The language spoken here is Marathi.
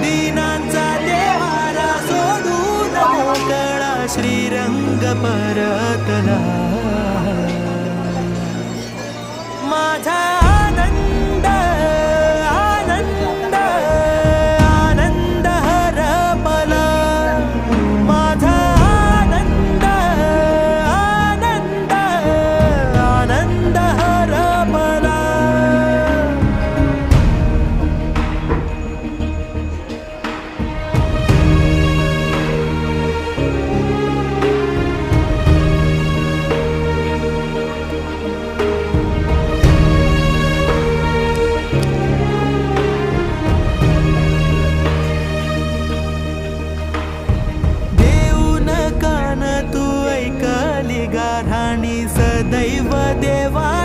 दीनांचा देवारा सोडून मोकळा श्रीरंग परतला. माझा गाराणि सदैव देवा।